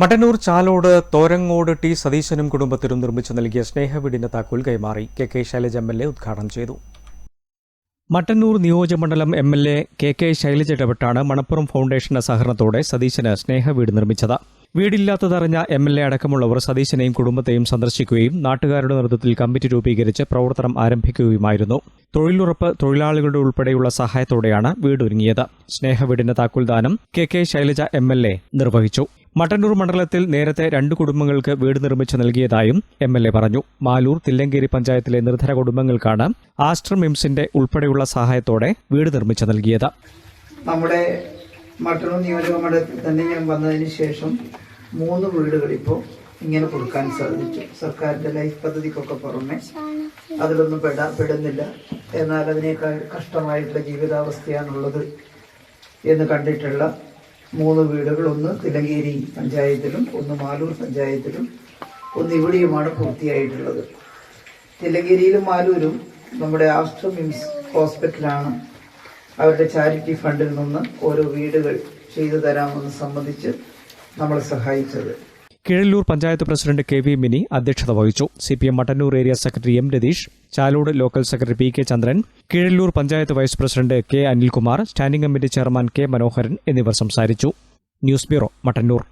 Mattannur Chalode തോരങ്ങോട് T സതീശനും കുടുംബത്തിനും നിർമ്മിച്ചു നൽകിയ സ്നേഹവീടിന്റെ താക്കോൽ കൈമാറി. K K Shailaja M L A ഉദ്ഘാടനം ചെയ്തു. മട്ടന്നൂർ നിയോജകമണ്ഡലം M L A K K Shailaja ഇടപെട്ടാണ് Manappuram ഫൗണ്ടേഷന്റെ സഹകരണത്തോടെ സതീശന് സ്നേഹവീട് നിർമ്മിച്ചത്. വീടില്ലാത്തതറിഞ്ഞ എം എൽ എ അടക്കമുള്ളവർ സതീശനെയും കുടുംബത്തെയും സന്ദർശിക്കുകയും നാട്ടുകാരുടെ നേതൃത്വത്തിൽ കമ്മിറ്റി രൂപീകരിച്ച് പ്രവർത്തനം ആരംഭിക്കുകയുമായിരുന്നു. തൊഴിലുറപ്പ് തൊഴിലാളികളുടെ ഉൾപ്പെടെയുള്ള സഹായത്തോടെയാണ് വീടൊരുങ്ങിയത്. സ്നേഹവീടിന്റെ താക്കോൽദാനം K K Shailaja M L A നിർവഹിച്ചു. മട്ടന്നൂർ മണ്ഡലത്തിൽ നേരത്തെ രണ്ട് കുടുംബങ്ങൾക്ക് വീട് നിർമ്മിച്ചു നൽകിയതായും എം എൽ എ പറഞ്ഞു. മാലൂർ തില്ലങ്കേരി പഞ്ചായത്തിലെ നിർധന കുടുംബങ്ങൾക്കാണ് ആസ്റ്റർ മിംസിന്റെ ഉൾപ്പെടെയുള്ള സഹായത്തോടെ വീട് നിർമ്മിച്ചു നൽകിയത്. നമ്മുടെ മട്ടന്നൂർ നിയോജക മണ്ഡലത്തിൽ തന്നെ ഞാൻ വന്നതിന് ശേഷം മൂന്ന് വീടുകൾ ഇപ്പോൾ ഇങ്ങനെ കൊടുക്കാൻ സാധിച്ചു. സർക്കാരിന്റെ ലൈഫ് പദ്ധതിക്കൊക്കെ പുറമെ അതിലൊന്നും പെടാ പെടുന്നില്ല. എന്നാൽ അതിനേക്കാൾ കഷ്ടമായിട്ടുള്ള ജീവിതാവസ്ഥയാണുള്ളത് എന്ന് കണ്ടിട്ടുള്ള മൂന്ന് വീടുകൾ ഒന്ന് തിലങ്കേരി പഞ്ചായത്തിലും ഒന്ന് മാലൂർ പഞ്ചായത്തിലും ഒന്ന് ഇവിടെയുമാണ് പൂർത്തിയായിട്ടുള്ളത്. തിലങ്കേരിയിലും മാലൂരും നമ്മുടെ ആസ്ട്രോ മിംസ് ഹോസ്പിറ്റലാണ് അവരുടെ ചാരിറ്റി ഫണ്ടിൽ നിന്ന് ഓരോ വീടുകൾ ചെയ്തു തരാമെന്ന് സംബന്ധിച്ച് നമ്മളെ സഹായിച്ചത്. Kizhallur panchayat president K V Mini അധ്യക്ഷത വഹിച്ചു. C P M Mattannur area secretary M Ratheesh Chalode local secretary P K Chandran Kizhallur panchayat vice president K Anilkumar standing committee chairman K Manoharan എന്നിവർ സംസാരിച്ചു. News bureau Mattannur.